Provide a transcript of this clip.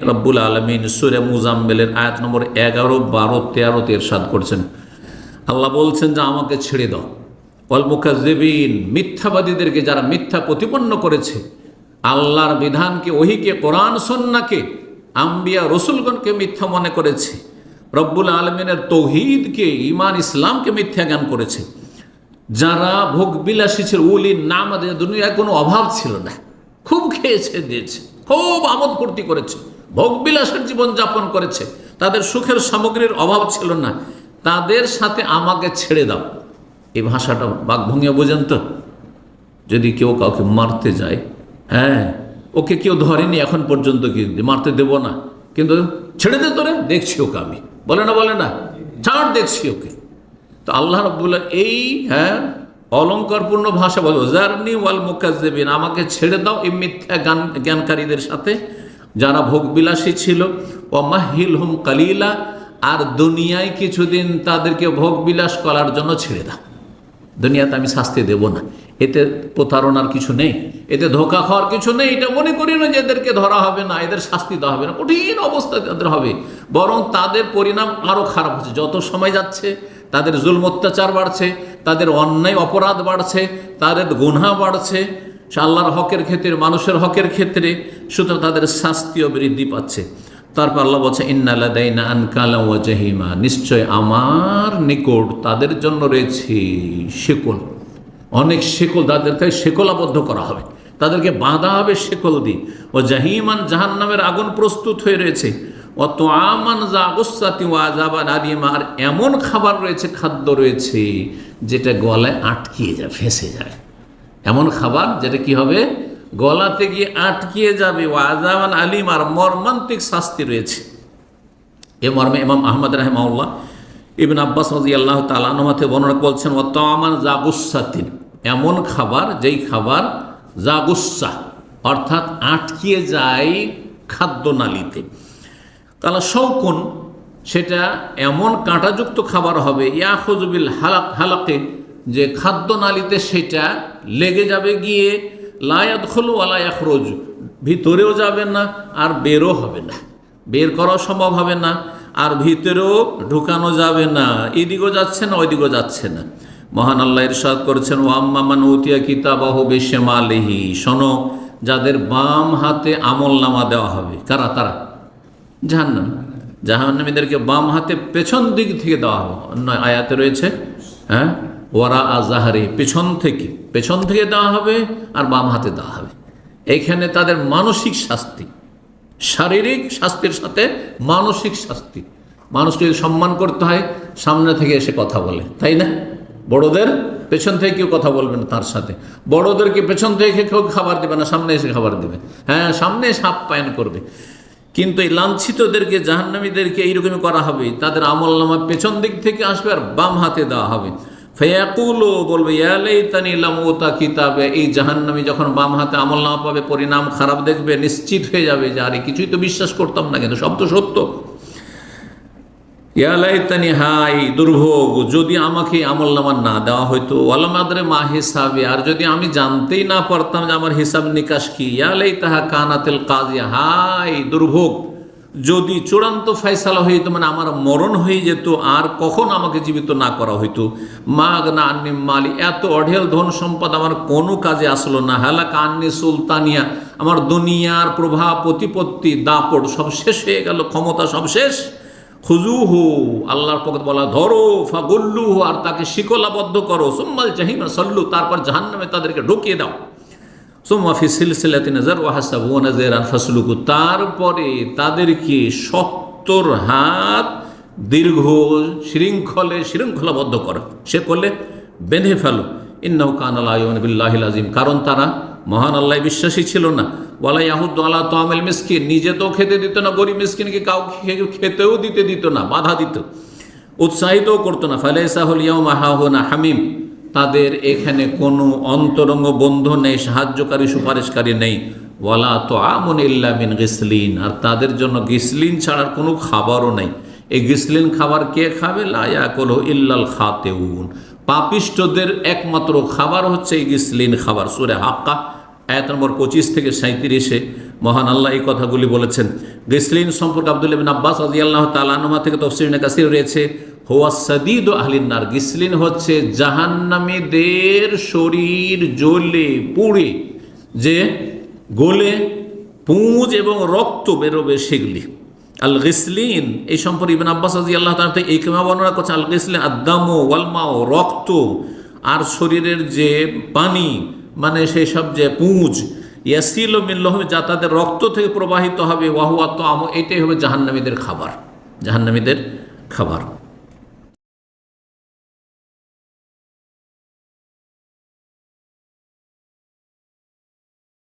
রব্বুল আলমিন সুরে মুজাম্মেলের আয়াত নম্বর এগারো, বারো তেরো তেরসাদ করছেন। আল্লাহ বলছেন যে আমাকে ছেড়ে দাও। অল মুখাজেবিন মিথ্যাবাদীদেরকে যারা মিথ্যা প্রতিপন্ন করেছে, আল্লাহর বিধানকে, ওহিকে, কোরআন, সন্নাকে, আম্বিয়া, রসুলগণকে মিথ্যা মনে করেছে। রব্বুল আলমিনের তৌহিদকে ইমান ইসলামকে মিথ্যা জ্ঞান করেছে। যারা ভোগ বিলাসী ছিল উলি নাম দুনিয়ায় কোনো অভাব ছিল না। খুব খেয়েছে দিয়েছে, খুব আমোদ ফুর্তি করেছে। ভোগ বিলাসের জীবন যাপন করেছে। তাদের সুখের সামগ্রীর অভাব ছিল না। তাদের সাথে আমাকে ছেড়ে দাও। এই ভাষাটা বাঘ ভঙ্গিয়া বোঝেন তো। যদি কেউ কাউকে মারতে যায় হ্যাঁ ওকে কেউ ধরেনি এখন পর্যন্ত কি মারতে দেব না। কিন্তু ছেড়ে দে তোরে, দেখছি ওকে আমি। বলে না বলে না। ছাড়, দেখছি ওকে। তো আল্লাহ রব্বুল্লাহ এই হ্যাঁ অলঙ্কারপূর্ণ ভাষা বলো জার্নি ওয়াল মুকাজেবিন আমাকে ছেড়ে দাও এই মিথ্যা জ্ঞান জ্ঞানকারীদের সাথে। যারা ভোগবিলাসী ছিল। ও মাহিল হুম কালিলা, আর দুনিয়ায় কিছুদিন তাদেরকে ভোগবিলাস করার জন্য ছেড়ে দাও। দুনিয়াতে আমি শাস্তি দেব না। এতে প্রতারণার কিছু নেই, এতে ধোকা খাওয়ার কিছু নেই। এটা মনে করি না যে এদেরকে ধরা হবে না, এদের শাস্তি দেওয়া হবে না। কঠিন অবস্থা তাদের হবে। বরং তাদের পরিণাম আরও খারাপ হচ্ছে। যত সময় যাচ্ছে, তাদের জুল অত্যাচার বাড়ছে, তাদের অন্যায় অপরাধ বাড়ছে, তাদের গুনহা বাড়ছে আল্লাহর হকের ক্ষেত্রে, মানুষের হকের ক্ষেত্রে সুতরাং তাদের শাস্তিও বৃদ্ধি পাচ্ছে। তারপর আল্লাহ বলছে ইন্নালাদাইনা আনকালা ওয়া জাহিমা। নিশ্চয় আমার নিকট তাদের জন্য রয়েছে শেকল। অনেক শেকল তাদেরকে শেকলাবদ্ধ করা হবে। তাদেরকে বাঁধা হবে শেকল দিয়ে। ও জাহিমান জাহান নামের আগুন প্রস্তুত হয়ে রয়েছে। অত আমান জাগসাতি ও আজাবান আলিমা। আর এমন খাবার রয়েছে, খাদ্য রয়েছে, যেটা গলায় আটকিয়ে যায়, ফেঁসে যায়। এমন খাবার যেটা কি হবে? গলাতে গিয়ে আটকিয়ে যাবে। ও আজামান আলিম আর মর্মান্তিক শাস্তি রয়েছে। এ মর্মে ইমাম আহমদ রাহমাউল্লাহ ইবিন আব্বাস রাজি আল্লাহ তালানমাতে বর্ণনা বলছেন ও তামান জাগুসাতিন এমন খাবার, যেই খাবার জাগুসা অর্থাৎ আটকিয়ে যায় খাদ্যনালীতে তাহলে শৌকুন সেটা এমন কাঁটাযুক্ত খাবার হবে ইয়াহজবিল হালাক, হালাকে, যে খাদ্যনালীতে সেটা লেগে যাবে গিয়ে লায়াত খোলো আলা ইয়াখরোজ। ভিতরেও যাবে না, আর বেরও হবে না। বের করাও সম্ভব হবে না, আর ভিতরেও ঢুকানো যাবে না। এদিকেও যাচ্ছে না, ওইদিকেও যাচ্ছে না। মহান আল্লাহ ইরশাদ করেছেন ও আম্মামান উতিয়া কিতাবাহ বেশেমালিহি। শোনো, যাদের বাম হাতে আমল নামা দেওয়া হবে, কারা? তারা? জাহান্নাম। জাহান্নামীদেরকে বাম হাতে পেছন দিক থেকে দেওয়া হবে। অন্য আয়াতে রয়েছে হ্যাঁ? ওয়ারা আজাহারে পেছন থেকে পেছন থেকে দেওয়া হবে আর বাম হাতে দেওয়া হবে। এইখানে তাদের মানসিক শাস্তি, শারীরিক শাস্তির সাথে মানসিক শাস্তি। মানুষকে যদি সম্মান করতে হয়, সামনে থেকে এসে কথা বলে, তাই না? বড়দের পেছন থেকে কেউ কথা বলবে না তার সাথে। বড়দেরকে পেছন থেকে কেউ খাবার দেবে না, সামনে এসে খাবার দেবে? হ্যাঁ সামনে এসে আপ্যায়ন করবে। কিন্তু এই লাঞ্ছিতদেরকে, জাহান্নামীদেরকে এইরকমই করা হবে, তাদের আমল নামা পেছন দিক থেকে আসবে আর বাম হাতে দেওয়া হবে। ফেয়াকুলো, বলবে ইয়ালেই তানি লামোতা কিতাবে। এই জাহান্নামী যখন বাম হাতে আমল নামা পাবে, পরিণাম খারাপ দেখবে, নিশ্চিত হয়ে যাবে যে, আরে, কিছুই তো বিশ্বাস করতাম না, কিন্তু সব তো সত্য। ইয়ালাইতানি হাই দুর্ভোগ, যদি আমাকে আমল নামার না দেওয়া হয়তো ওয়ালামাদরে মা হিসাবে, আর যদি আমি জানতেই না পারতাম যে আমার হিসাব নিকাশ কি? ইয়ালাই তাহা কানাতেল কাজে হাই দুর্ভোগ। যদি চূড়ান্ত ফয়সালা হইতো মানে আমার মরণ হয়ে যেত, আর কখন আমাকে জীবিত না করা হইতো? মাগ না আন্নি মালি, এত অঢেল ধন সম্পদ আমার কোনো কাজে আসলো না। হেলাক আন্নি সুলতানিয়া, আমার দুনিয়ার প্রভাব প্রতিপত্তি, দাপট, সব শেষ হয়ে গেল, ক্ষমতা সব শেষ। খুজুহু, আল্লাহর পক্ষে বলা, ধরো, ফাগুল্লুহু, আর তাকে শিকলাবদ্ধ করো। সোম্মাল জাহিমা, সল্লু, তারপর জাহান্নামে তাদেরকে ঢুকিয়ে দাও। তারপরে তাদেরকে সত্তর হাত দীর্ঘ শৃঙ্খলে শৃঙ্খলাবদ্ধ করো। সে করলে বেঁধে ফেলো। আজিম কারণ তারা মহান আল্লাহ বিশ্বাসী ছিল না। ওয়ালা মিসকিন। নিজে তো খেতে দিত না, গরিব মিসকিনকে কাউকে খেতেও দিতে দিত না, বাধা দিত। উৎসাহিতও করতো না। হাহুনা হামিম। তাদের এখানে কোনো অন্তরঙ্গ বন্ধু নেই, সাহায্যকারী, সুপারিশকারী নেই। ওয়ালা তো আমন ইল্লা মিন গিসলিন। আর তাদের জন্য গিসলিন ছাড়ার কোনো খাবারও নেই। এই গিসলিন খাবার কে খাবে? লায়া লায়াকল ইল্লাল খাতেউন। পাপিষ্টদের একমাত্র খাবার হচ্ছে এই গিসলিন খাবার। সুরে হাক্কা, আয়াত নম্বর পঁচিশ থেকে সাঁত্রিশে মহান আল্লাহ এই কথাগুলি বলেছেন। গিসলিন সম্পর্কে আব্দুল ইবিন আব্বাস রাজি আল্লাহ তালানুমা থেকে তফসির কাসির রয়েছে। হোয়া সদিদ আহলিনার গিসলিন হচ্ছে জাহান্নামীদের শরীর জ্বলে পুড়ে, যে গলে পুঁজ এবং রক্ত বেরোবে সেগুলি। আল গিসলিন এই সম্পর্কে ইবিন আব্বাস রাজি আল্লাহ তালা এই কেমা বর্ণনা করছে আল গিসলিন আদামো ওয়ালমাও রক্ত আর শরীরের যে পানি মানে সেই সব যে পুঁজ, ইয়াসিল ও মিল্লহম যা তাদের রক্ত থেকে প্রবাহিত হবে ওয়াহুয়া তো আম এটাই হবে জাহান্নামীদের খাবার জাহান্নামীদের খাবার।